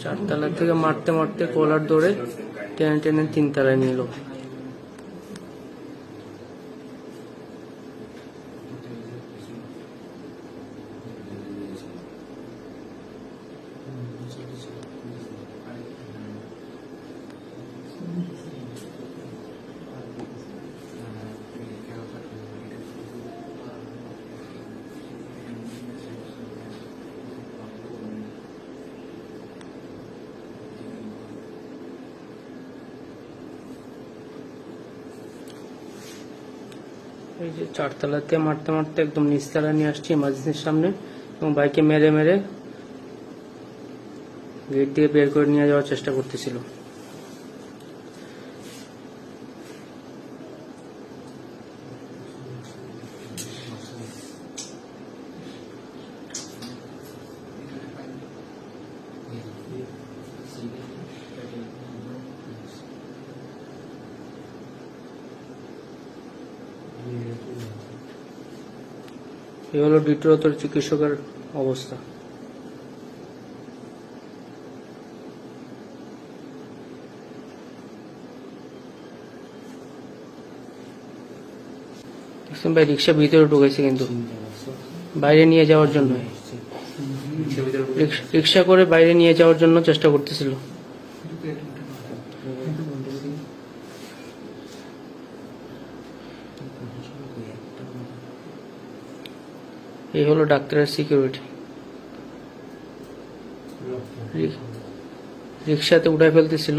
চারতলা থেকে মারতে মারতে কলার ধরে টেনে টেনে তিনতলায় নিয়ে এই যে চারতলাতে মারতে মারতে একদম নিচতলা নিয়ে আসছি ইমার্জেন্সির সামনে, এবং বাইকে মেরে মেরে গেট দিয়ে বের করে নিয়ে যাওয়ার চেষ্টা করতেছিল। হলো দ্বিতীয়তর চিকিৎসকের অবস্থা। ভাই, রিক্সা ভিতরে ঢুকেছে কিন্তু। বাইরে নিয়ে যাওয়ার জন্য। রিক্সা করে বাইরে নিয়ে যাওয়ার জন্য চেষ্টা করতেছিল। এই হলো ডাক্তারের সিকিউরিটি রিক্সাতে উঠায় ফেলতেছিল।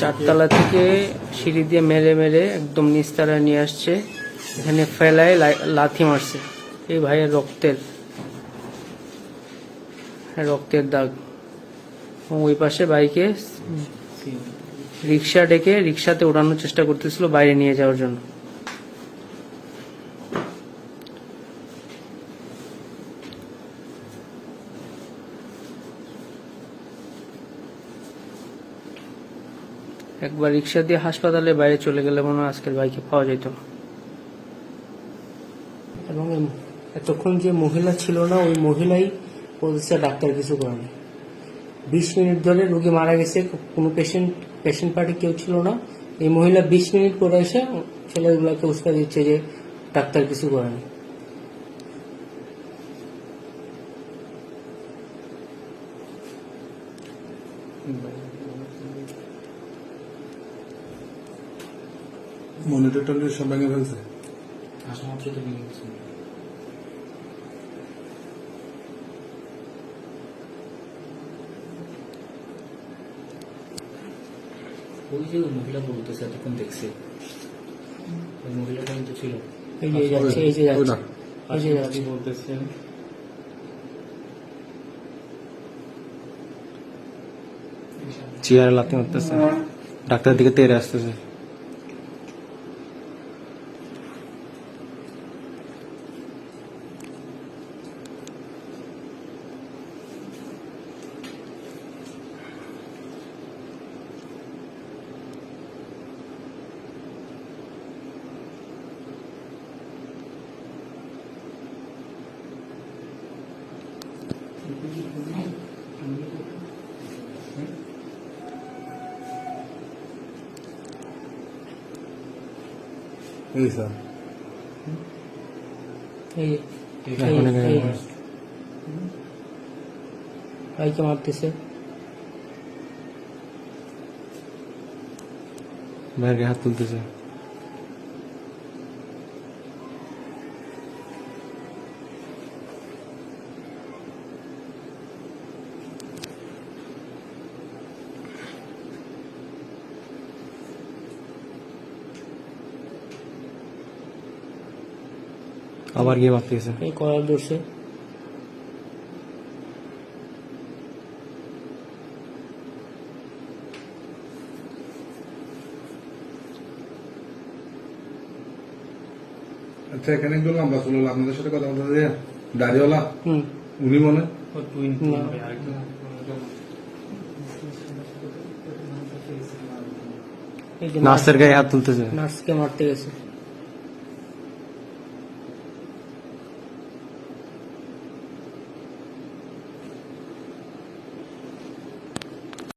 চারতলা থেকে সিঁড়ি দিয়ে মেরে মেরে একদম নিস্তারায় নিয়ে আসছে। এখানে ফেলায় লাথি মারছে। এই ভাইয়ের রক্তের রক্তের দাগ। এবং ওই পাশে বাইকে রিক্সা ডেকে রিক্সাতে ওঠানোর চেষ্টা করতেছিল বাইরে নিয়ে যাওয়ার জন্য। একবার রিক্সা দিয়ে হাসপাতালে বাইরে চলে গেলে মনে হয় আজকের বাইকে পাওয়া যেত না। এবং এতক্ষণ যে মহিলা ছিল না, ওই মহিলাই বলছে ডাক্তার কিছু করেনি। বিশ মিনিট ধরে রোগী মারা গেছে কোনো পেশেন্ট পেশেন্ট পার্টি কেউ ছিল না। এই মহিলা বিশ মিনিট পরে এসে ছেলেগুলোকে উস্কা দিচ্ছে যে ডাক্তার কিছু করেনি। মনিটর টনিটর সব ভেঙে ফেলছে? ওই যে ওই মহিলা বলতেছে এতক্ষণ দেখছে। ওই মহিলাটা কিন্তু ছিল। এই যে যাচ্ছে এই যে যাচ্ছে। এই যে যাচ্ছে। বলতেছে চেয়ারে লাথি মারতেছে। ডাক্তার দিকে তেরে আসতেছে। এই স্যার এই এখন এই- এখানে এই- ভাইকে মারতেছে ভাইয়ের গায়ে হাত তুলতেছে আবার গিয়ে মারতেছে এই কলার ধরছে। আচ্ছা এখানে একটু লম্বা ছিল আপনাদের সাথে কথা বলতে দিয়ে দাড়িওয়ালা? হুম। উনি মনে? যে নার্সের গায়ে হাত তুলতেছে। নার্সকে মারতে গেছে।